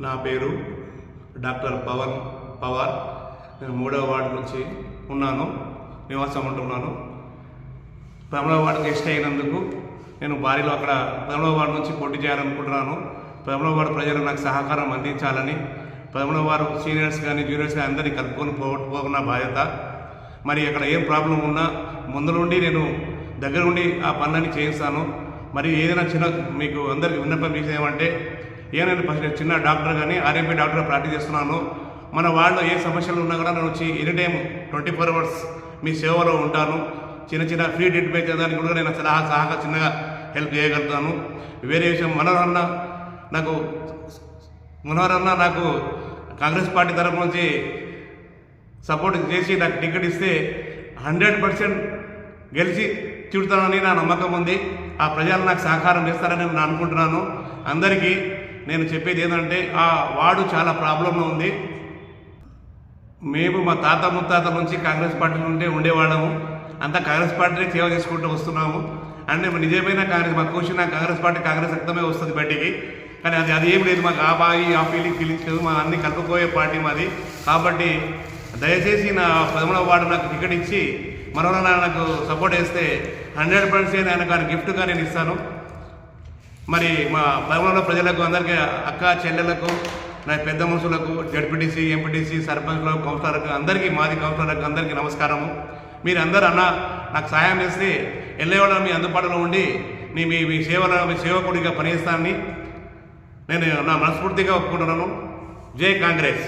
నా పేరు డాక్టర్ పవన్ పవార్. నేను మూడవ వార్డు నుంచి ఉన్నాను. నివాసం ఉంటున్నాను. పదమూడవ వార్డు గెస్ట్ అయినందుకు నేను భారీలో అక్కడ పదమూడవ వార్డు నుంచి పోటీ చేయాలనుకుంటున్నాను. పదమూడవ వార్డు ప్రజలు నాకు సహకారం అందించాలని పదమూడవ వారు సీనియర్స్ కానీ జూనియర్స్ కానీ అందరినీ కలుపుకొని పో పోకున్న బాధ్యత. మరి అక్కడ ఏం ప్రాబ్లం ఉన్నా ముందు నుండి నేను దగ్గర ఉండి ఆ పనులన్నీ చేయిస్తాను. మరి ఏదైనా చిన్న మీకు అందరికీ విన్నపం విషయం ఏమంటే ఏమైనా ఫస్ట్ చిన్న డాక్టర్ కానీ ఆర్ఎంపీ డాక్టర్ ప్రాక్టీస్ చేస్తున్నాను. మన వాళ్ళు ఏ సమస్యలు ఉన్నా కూడా నేను వచ్చి any time twenty four hours మీ సేవలో ఉంటాను. చిన్న చిన్న ఫ్రీ ట్రీట్మెంట్ చేయడానికి కూడా నేను సలహా సహాగా చిన్నగా హెల్ప్ చేయగలుగుతాను. వేరే విషయం మనోహరన్న నాకు మనోహరన్న నాకు కాంగ్రెస్ పార్టీ తరఫు నుంచి సపోర్ట్ చేసి నాకు టికెట్ ఇస్తే హండ్రెడ్ పర్సెంట్ గెలిచి చూడతానని నా నమ్మకం ఉంది. ఆ ప్రజలు నాకు సహకారం చేస్తారని నేను అనుకుంటున్నాను. అందరికీ నేను చెప్పేది ఏంటంటే ఆ వార్డు చాలా ప్రాబ్లంలో ఉంది. మేము మా తాత ముత్తాత నుంచి కాంగ్రెస్ పార్టీ నుండే ఉండేవాళ్ళము. అంతా కాంగ్రెస్ పార్టీనే సేవ చేసుకుంటూ వస్తున్నాము. అంటే నిజమైన కాంగ్రెస్ మాకు కూర్చున్న కాంగ్రెస్ పార్టీ కాంగ్రెస్ రక్తమే వస్తుంది బయటికి. కానీ అది అది ఏం లేదు మాకు ఆ బాయి ఆ ఫీలింగ్ ఫీలింగ్స్ లేదు మా అన్ని కలుపుకోయే పార్టీ మాది. కాబట్టి దయచేసి నా పదమూడవ వార్డు నాకు టికెట్ ఇచ్చి మరో నాకు సపోర్ట్ చేస్తే హండ్రెడ్ పర్సెంట్ ఆయన గిఫ్ట్గా నేను ఇస్తాను. మరి మా పదమూడవ ప్రజలకు అందరికీ అక్క చెల్లెలకు నా పెద్ద మనుషులకు జడ్పీటీసీ ఎంపీటీసీ సర్పంచ్లకు కౌన్సిలర్లకు అందరికీ మాది కౌన్సిలర్లకు అందరికీ నమస్కారము. మీరు అందరూ అన్న నాకు సహాయం చేస్తే వెళ్ళేవాళ్ళు మీ అందుబాటులో ఉండి నీ మీ మీ సేవలో మీ సేవకుడిగా పనిచేస్తానని నేను నా మనస్ఫూర్తిగా ఒప్పుకుంటున్నాను. జై కాంగ్రెస్.